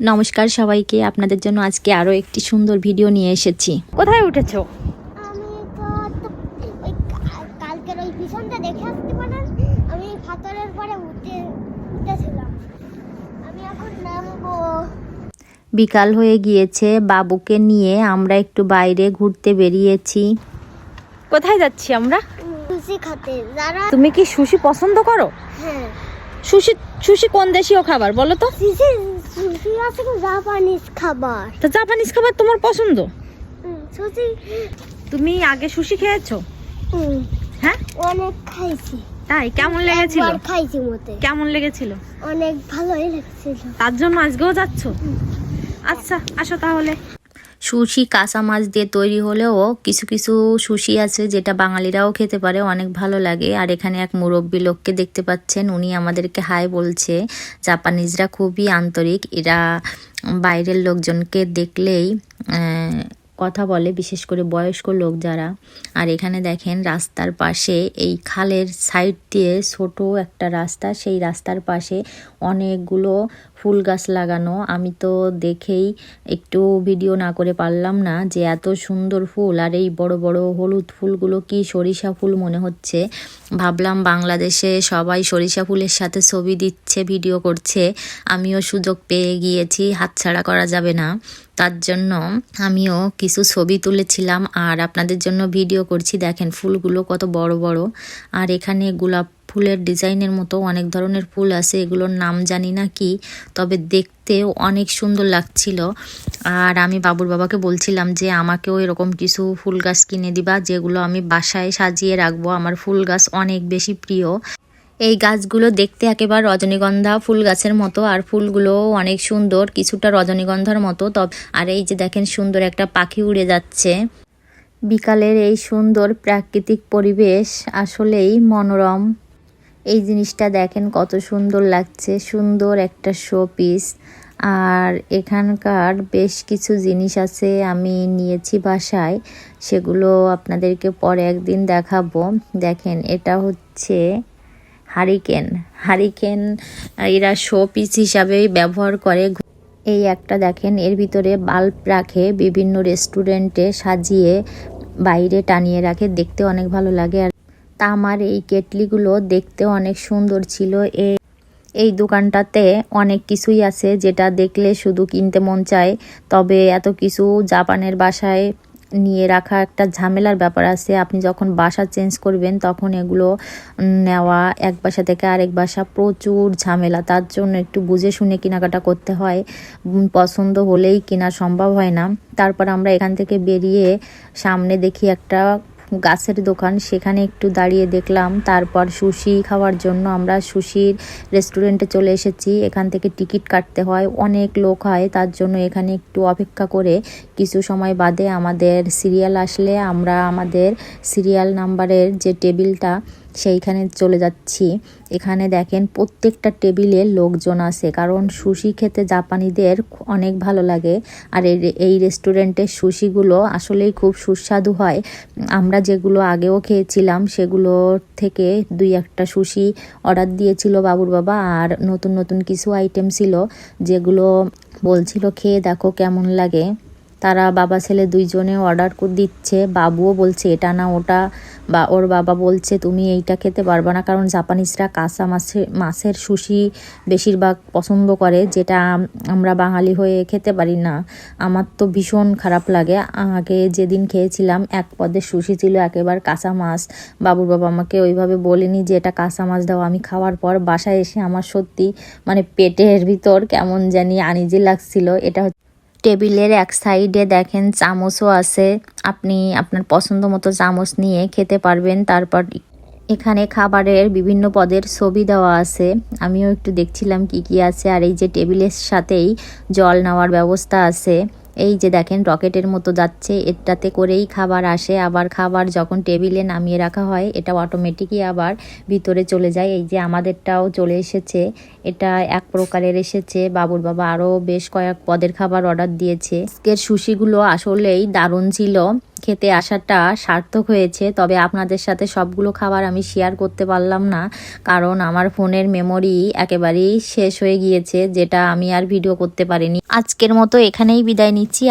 নমস্কার সবাইকে আপনাদের জন্য আজকে আরও একটি সুন্দর ভিডিও নিয়ে এসেছি। কোথায় উঠেছো? আমি তো তো ওই কা- কালকের ওই পিছনটা দেখে আসতে পারেন আমি ফাতরের পরে উঠে উঠেছিলাম। আমি এখন নামবো। বিকাল হয়ে গিয়েছে বাবুকে নিয়ে আমরা একটু বাইরে ঘুরতে বেরিয়েছি। কোথায় যাচ্ছি আমরা? খুশি খাতে যারা তুমি কি সুশি পছন্দ করো? হ্যাঁ। সুশি সুশি কোন দেশীয় খাবার বলো তো? সুশি জাপানিজ খাবার। তো জাপানিজ খাবার তোমার পছন্দ? হুম, সুশি তুমি আগে সুশি খেয়েছো? হ্যাঁ? অনেক খাইছি। তাই? কেমন লেগেছিল? খাইছি মতে কেমন লেগেছিল? অনেক ভালোই লেগেছিল। তার জন্য আজকেও যাচ্ছ? আচ্ছা আসো তাহলে। সুশি কাঁচা মাছ দিয়ে তৈরি হলেও কিছু কিছু সুশি আছে যেটা বাঙালিরাও খেতে পারে, অনেক ভালো লাগে। আর এখানে এক মুরব্বী লোককে দেখতে পাচ্ছেন, উনি আমাদেরকে হাই বলছে। জাপানিজরা খুবই আন্তরিক, এরা বাইরের লোকজনকে দেখলেই কথা বলে, বিশেষ করে বয়স্ক লোক যারা। আর এখানে দেখেন রাস্তার পাশে, এই খালের সাইড দিয়ে ছোট একটা রাস্তা, সেই রাস্তার পাশে অনেকগুলো ফুল গাছ লাগানো, আমি তো দেখেই একটু ভিডিও না করে পারলাম না যে এত সুন্দর ফুল আর এই বড় বড় হলুদ ফুলগুলো কি সরিষা ফুল মনে হচ্ছে। ভাবলাম বাংলাদেশে সবাই সরিষা ফুলের সাথে ছবি দিচ্ছে, ভিডিও করছে, আমিও সুযোগ পেয়ে গিয়েছি, হাতছাড়া করা যাবে না। তার জন্য আমিও কিছু ছবি তুলেছিলাম আর আপনাদের জন্য ভিডিও করছি। দেখেন ফুলগুলো কত বড় বড়। আর এখানে গোলাপ ফুলের ডিজাইনের মতো অনেক ধরনের ফুল আছে, এগুলোর নাম জানি না কি, তবে দেখতেও অনেক সুন্দর লাগছিল। আর আমি বাবুর বাবাকে বলছিলাম যে, আমাকেও এরকম কিছু ফুল গাছ কিনে দিবা, যেগুলো আমি বাসায় সাজিয়ে রাখব। আমার ফুল গাছ অনেক বেশি প্রিয়। এই গাছগুলো দেখতে একেবারে রজনীগন্ধা ফুল গাছের মতো, আর ফুলগুলো অনেক সুন্দর, কিছুটা রজনীগন্ধার মতো। তবে, আর এই যে দেখেন সুন্দর একটা পাখি উড়ে যাচ্ছে। বিকালের এই সুন্দর প্রাকৃতিক পরিবেশ আসলেই মনোরম। এই জিনিসটা দেখেন কত সুন্দর লাগছে। সুন্দর একটা শো পিস আর এখানকার বেশ কিছু জিনিস আছে আমি নিয়েছি বাসায়। সেগুলো আপনাদেরকে পরে একদিন দেখাবো। দেখেন, এটা হচ্ছে হারিকেন। হারিকেন, এরা শো পিস হিসাবেই ব্যবহার করে। এই একটা দেখেন, এর ভিতরে বাল্ব রাখে, বিভিন্ন রেস্টুরেন্টে সাজিয়ে বাইরে টানিয়ে রাখে। দেখতে অনেক ভালো লাগে। আর তামার এই কেটলিগুলো দেখতে অনেক সুন্দর ছিল। এই এই দোকানটাতে অনেক কিছুই আছে যেটা দেখলে শুধু কিনতে মন চায়। তবে এত কিছু জাপানের বাসায় নিয়ে রাখা একটা ঝামেলার ব্যাপার আছে। আপনি যখন বাসা চেঞ্জ করবেন, তখন এগুলো নেওয়া এক বাসা থেকে আরেক বাসা প্রচুর ঝামেলা। তার জন্য একটু বুঝে শুনে কেনাকাটা করতে হয়। পছন্দ হলেই কেনা সম্ভব হয় না। তারপর আমরা এখান থেকে বেরিয়ে সামনে দেখি একটা গাছের দোকান, সেখানে একটু দাঁড়িয়ে দেখলাম। তারপর সুশি খাওয়ার জন্য আমরা সুশির রেস্টুরেন্টে চলে এসেছি। এখান থেকে টিকিট কাটতে হয়। অনেক লোক হয়। তার জন্য এখানে একটু অপেক্ষা করে। কিছু সময় বাদে আমাদের সিরিয়াল আসলে। আমরা আমাদের সিরিয়াল নাম্বারের যে টেবিলটা সেইখানে চলে যাচ্ছি। এখানে দেখেন প্রত্যেকটা টেবিলে লোকজন আছে, কারণ সুশি খেতে জাপানিদের অনেক ভালো লাগে। আর এই রেস্টুরেন্টের সুশিগুলো আসলেই খুব সুস্বাদু হয়। আমরা যেগুলো আগেও খেয়েছিলাম, সেগুলো থেকে দুই একটা সুশি অর্ডার দিয়েছিল বাবুর বাবা, আর নতুন নতুন কিছু আইটেম ছিল, যেগুলো বলছিল, খেয়ে দেখো কেমন লাগে। তারা বাবা ছেলে দুইজনে অর্ডার করে, দিচ্ছে, বাবুও বলছে, এটা না, ওটা। বা ওর বাবা বলছে, তুমি এইটা খেতে পারবে না, কারণ জাপানিজরা কাঁচা মাছের মাছের সুশি বেশিরভাগ পছন্দ করে, যেটা আমরা বাঙালি হয়ে খেতে পারি না। আমার তো ভীষণ খারাপ লাগে। আগে যেদিন খেয়েছিলাম, এক পদের সুশি ছিল একেবারে কাঁচা মাছ। বাবুর বাবা আমাকে ওইভাবে বলেনি যে, এটা কাঁচা মাছ দাও। আমি খাওয়ার পর বাসায় এসে আমার সত্যি মানে পেটের ভিতর কেমন জানি আনিজি লাগছিল। এটা টেবিলের এক সাইডে দেখেন চামচও আছে। আপনি আপনার পছন্দ মতো চামচ নিয়ে খেতে পারবেন। তারপর এখানে খাবারের বিভিন্ন পদের ছবি দেওয়া আছে। আমিও একটু দেখছিলাম কি কি আছে। আর এই যে টেবিলের সাথেই জল নেওয়ার ব্যবস্থা আছে। এই যে দেখেন, রকেটের মতো যাচ্ছে। এটাতে করেই খাবার আসে। আবার খাবার যখন টেবিলে নামিয়ে রাখা হয়, এটা অটোমেটিকই আবার ভিতরে চলে যায়। এই যে আমাদেরটাও চলে এসেছে। এটা এক প্রকারের এসেছে। বাবুর বাবা আরও বেশ কয়েক পদের খাবার অর্ডার দিয়েছে। আজকের সুশিগুলো আসলেই দারুণ ছিল। খেতে আসাটা সার্থক হয়েছে, তবে আপনাদের সাথে সবগুলো খাবার আমি শেয়ার করতে পারলাম না, কারণ আমার ফোনের মেমোরি একেবারেই শেষ হয়ে গিয়েছে, যেটা আমি আর ভিডিও করতে পারিনি। আজকের মতো এখানেই বিদায় নিচ্ছি।